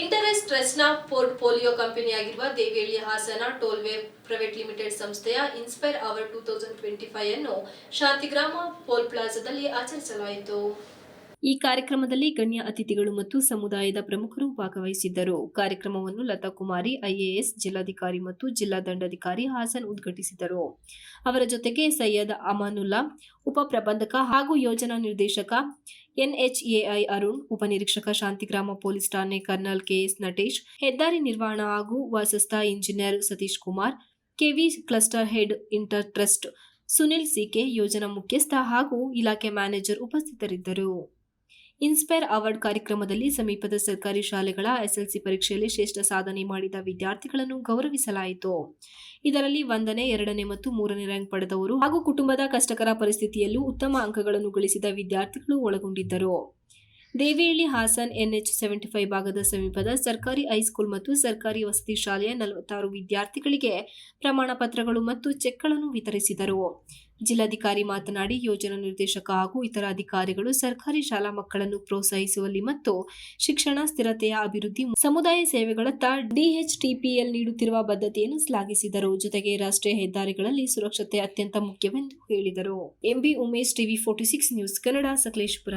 Interest ಟ್ರಸ್ಟ್ನ portfolio ಕಂಪನಿಯಾಗಿರುವ Devihalli Hassan tollway private limited ಸಂಸ್ಥೆಯ inspire our two thousand twenty five ಅನ್ನು Shantigrama pole ಪ್ಲಾಜಾದಲ್ಲಿ ಆಚರಿಸಲಾಯಿತು. ಈ ಕಾರ್ಯಕ್ರಮದಲ್ಲಿ ಗಣ್ಯ ಅತಿಥಿಗಳು ಮತ್ತು ಸಮುದಾಯದ ಪ್ರಮುಖರು ಭಾಗವಹಿಸಿದ್ದರು. ಕಾರ್ಯಕ್ರಮವನ್ನು ಲತಾ ಕುಮಾರಿ, ಐಎಎಸ್ ಜಿಲ್ಲಾಧಿಕಾರಿ ಮತ್ತು ಜಿಲ್ಲಾ ದಂಡಾಧಿಕಾರಿ ಹಾಸನ್ ಉದ್ಘಾಟಿಸಿದರು. ಅವರ ಜೊತೆಗೆ ಸೈಯದ್ ಅಮಾನುಲ್ಲಾ ಉಪಪ್ರಬಂಧಕ ಹಾಗೂ ಯೋಜನಾ ನಿರ್ದೇಶಕ ಎನ್ಎಚ್ಎಐ ಅರುಣ್ ಉಪನಿರೀಕ್ಷಕ ಶಾಂತಿಗ್ರಾಮ ಪೊಲೀಸ್ ಠಾಣೆ ಕರ್ನಲ್ ಕೆಎಸ್ ನಟೇಶ್, ಹೆದ್ದಾರಿ ನಿರ್ವಹಣಾ ಹಾಗೂ ವಾಸಸ್ಥ engineer Satish Kumar, KV cluster head inter trust Sunil CK ಯೋಜನಾ ಮುಖ್ಯಸ್ಥ ಹಾಗೂ ಇಲಾಖೆ ಮ್ಯಾನೇಜರ್ ಉಪಸ್ಥಿತರಿದ್ದರು. ಇನ್ಸ್ಪೈರ್ ಅವಾರ್ಡ್ ಕಾರ್ಯಕ್ರಮದಲ್ಲಿ ಸಮೀಪದ ಸರ್ಕಾರಿ ಶಾಲೆಗಳ ಎಸ್ಎಲ್ಸಿ ಪರೀಕ್ಷೆಯಲ್ಲಿ ಶ್ರೇಷ್ಠ ಸಾಧನೆ ಮಾಡಿದ ವಿದ್ಯಾರ್ಥಿಗಳನ್ನು ಗೌರವಿಸಲಾಯಿತು. ಇದರಲ್ಲಿ ಒಂದನೇ, ಎರಡನೇ ಮತ್ತು ಮೂರನೇ ರ್ಯಾಂಕ್ ಪಡೆದವರು ಹಾಗೂ ಕುಟುಂಬದ ಕಷ್ಟಕರ ಪರಿಸ್ಥಿತಿಯಲ್ಲೂ ಉತ್ತಮ ಅಂಕಗಳನ್ನು ಗಳಿಸಿದ ವಿದ್ಯಾರ್ಥಿಗಳು ಒಳಗೊಂಡಿದ್ದರು. Devihalli Hassan NH seventy five ಭಾಗದ ಸಮೀಪದ ಸರ್ಕಾರಿ ಹೈಸ್ಕೂಲ್ ಮತ್ತು ಸರ್ಕಾರಿ ವಸತಿ ಶಾಲೆಯ ನಲವತ್ತಾರು ವಿದ್ಯಾರ್ಥಿಗಳಿಗೆ ಪ್ರಮಾಣ ಪತ್ರಗಳು ಮತ್ತು ಚೆಕ್ಗಳನ್ನು ವಿತರಿಸಿದರು. ಜಿಲ್ಲಾಧಿಕಾರಿ ಮಾತನಾಡಿ, ಯೋಜನಾ ನಿರ್ದೇಶಕ ಹಾಗೂ ಇತರ ಅಧಿಕಾರಿಗಳು ಸರ್ಕಾರಿ ಶಾಲಾ ಮಕ್ಕಳನ್ನು ಪ್ರೋತ್ಸಾಹಿಸುವಲ್ಲಿ ಮತ್ತು ಶಿಕ್ಷಣ ಸ್ಥಿರತೆಯ ಅಭಿವೃದ್ಧಿ ಸಮುದಾಯ ಸೇವೆಗಳತ್ತ ಡಿಎಚ್ಟಿಪಿಎಲ್ ನೀಡುತ್ತಿರುವ ಬದ್ಧತೆಯನ್ನು ಶ್ಲಾಘಿಸಿದರು. ಜೊತೆಗೆ ರಾಷ್ಟ್ರೀಯ ಹೆದ್ದಾರಿಗಳಲ್ಲಿ ಸುರಕ್ಷತೆ ಅತ್ಯಂತ ಮುಖ್ಯವೆಂದು ಹೇಳಿದರು. MB Umesh TV forty six news, Kannada Sakleshpur.